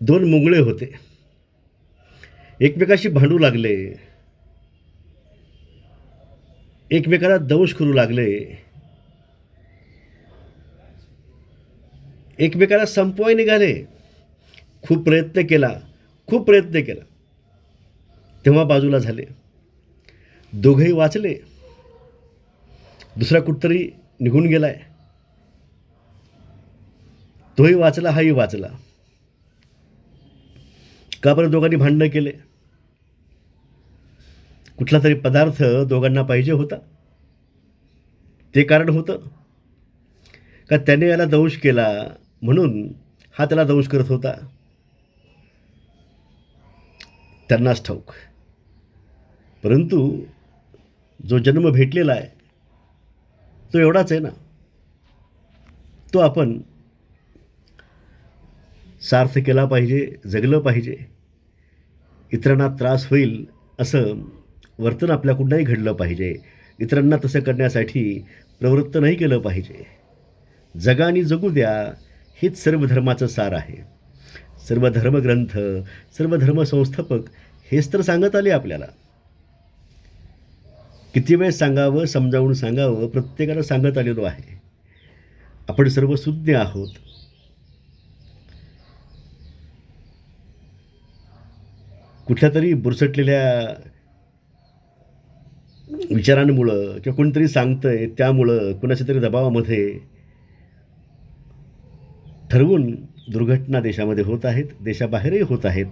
दोन मुंगळे होते. एकमेकाशी भांडू लागले. एकमेकाला दंश करू लागले. एकमेकाला संपवाय निघाले. खूप प्रयत्न केला. खूप प्रयत्न केला. तेव्हा बाजूला झाले. दोघंही वाचले. दुसरा कुठतरी निघून गेलाय. तोही वाचला हाही वाचला. का बरं दोघांनी भांडणं केले? कुठला तरी पदार्थ दोघांना पाहिजे होता. ते कारण होतं. का त्याने याला दंश केला म्हणून हा त्याला दंश करत होता? त्यांनाच ठाऊक. परंतु जो जन्म भेटलेला आहे तो एवढाच आहे ना. तो आपण सार्थ केला पाहिजे जगलं पाहिजे. इतरांना त्रास होईल असं वर्तन आपल्याकडून नाही घडलं पाहिजे. इतरांना तसं करण्यासाठी प्रवृत्त नाही केलं पाहिजे. जगा आणि जगू द्या हेच सर्व धर्माचं सार आहे. सर्व धर्मग्रंथ सर्व धर्मसंस्थापक हेच तर सांगत आले आपल्याला. किती वेळ सांगावं समजावून सांगावं प्रत्येकाला सांगत आलेलो आहे. आपण सर्व सुज्ञ आहोत. कुठल्या तरी बुरसटलेल्या विचारांमुळं किंवा कोणीतरी सांगतंय त्यामुळं कुणाच्या तरी दबावामध्ये ठरवून दुर्घटना देशामध्ये होत आहेत देशाबाहेरही होत आहेत.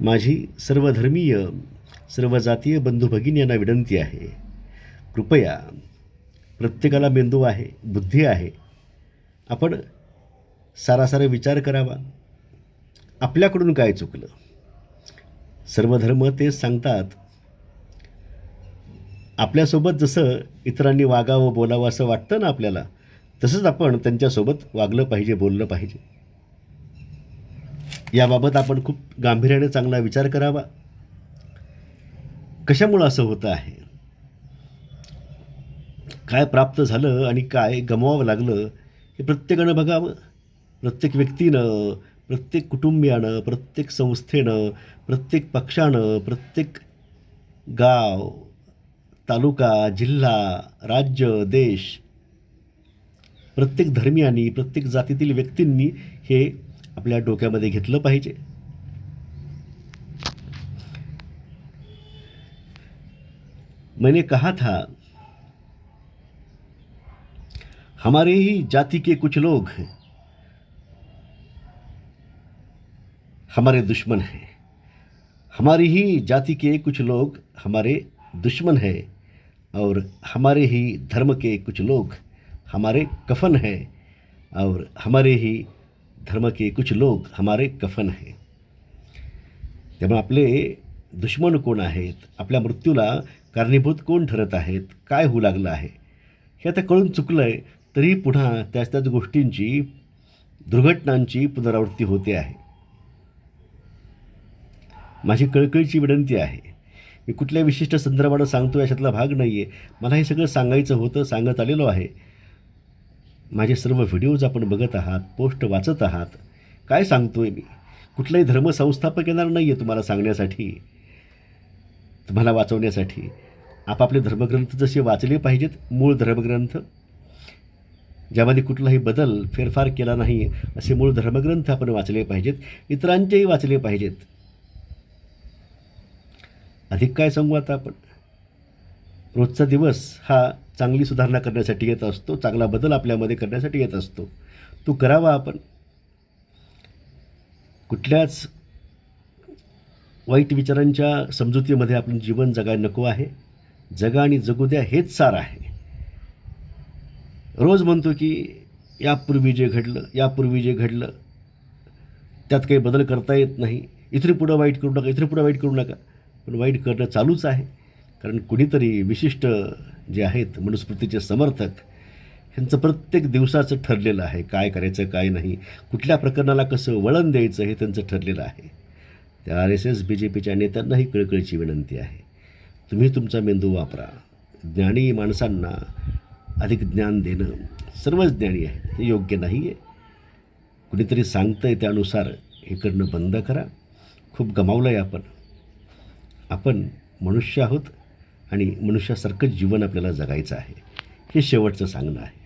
माझी सर्वधर्मीय सर्व जातीय बंधू भगिनींना विनंती आहे कृपया प्रत्येकाला मेंदू आहे बुद्धी आहे. आपण सारासारा विचार करावा. आपल्याकडून काय चुकलं? सर्व धर्म तेच सांगतात. आपल्यासोबत जसं इतरांनी वागावं बोलावं असं वाटतं ना आपल्याला तसंच आपण त्यांच्यासोबत वागलं पाहिजे बोललं पाहिजे. याबाबत आपण खूप गांभीर्याने चांगला विचार करावा. कशामुळं असं होतं आहे? काय प्राप्त झालं आणि काय गमवावं लागलं हे प्रत्येकानं बघावं. प्रत्येक व्यक्तीनं प्रत्येक कुटुंबियानं प्रत्येक संस्थेनं प्रत्येक पक्षानं प्रत्येक गाव तालुका जिल्हा राज्य देश प्रत्येक धर्मियांनी प्रत्येक जातीतील व्यक्तींनी हे आपल्या डोक्यामध्ये घेतलं पाहिजे. मैंने कहा था हमारे ही जाति के कुछ लोग हमारे दुश्मन हैं। हमारी ही जाति के कुछ लोग हमारे दुश्मन हैं और हमारे ही धर्म के कुछ लोग हमारे कफन हैं और हमारे ही धर्म के कुछ लोग हमारे कफन हैं। त्यामुळे आपले दुश्मन कोण आहेत आपल्या मृत्यूला कारणीभूत कोण ठरत आहेत काय होऊ लागलं आहे हे आता कळून चुकलं आहे तरी पुन्हा त्याच त्याच गोष्टींची दुर्घटनांची पुनरावृत्ती होते आहे. माझी कळकळीची विनंती आहे. मी कुठल्या विशिष्ट संदर्भानं सांगतो याच्यातला भाग नाही आहे मला हे सगळं सांगायचं होतं सांगत आलेलो आहे. माझे सर्व व्हिडिओज आपण बघत आहात पोस्ट वाचत आहात. काय सांगतोय मी? कुठलाही धर्मसंस्थापक येणार नाही आहे तुम्हाला सांगण्यासाठी तुम्हाला वाचवण्यासाठी. आपापले धर्मग्रंथ जसे वाचले पाहिजेत मूळ धर्मग्रंथ. ज्यामध्ये कुठलाही बदल फेरफार केला नाही असे मूळ धर्मग्रंथ आपण वाचले पाहिजेत इतरांचेही वाचले पाहिजेत. अधिक काय सांगू आता आपण? रोजचा दिवस हा चांगली सुधारणा करण्यासाठी येत असतो चांगला बदल आपल्यामध्ये करण्यासाठी येत असतो. तो करावा आपण. कुठल्याच वाईट विचारांच्या समजुतीमध्ये आपण जीवन जगायला नको आहे. जगा आणि जगू द्या हेच सार आहे. रोज म्हणतो की यापूर्वी जे घडलं यापूर्वी जे घडलं त्यात काही बदल करता येत नाही. इथून पुढं वाईट करू नका इथून पुढं वाईट करू नका. पण वाईट करणं चालूच आहे. कारण कुणीतरी विशिष्ट जे आहेत मनुस्मृतीचे समर्थक ह्यांचं प्रत्येक दिवसाचं ठरलेलं आहे काय करायचं काय नाही. कुठल्या प्रकरणाला कसं वळण द्यायचं हे त्यांचं ठरलेलं आहे. त्या R S S B J पीच्या नेत्यांनाही कळकळीची विनंती आहे. तुम्ही तुमचा मेंदू वापरा. ज्ञानी माणसांना अधिक ज्ञान देणं सर्वच ज्ञानी आहे हे योग्य नाही आहे कुणीतरी सांगतं आहे त्यानुसार हे करणं बंद करा. खूप गमावलं आहे आपण. आपण मनुष्य आहोत आणि मनुष्यासारखंच जीवन आपल्याला जगायचं आहे हे शेवटचं सांगणं आहे.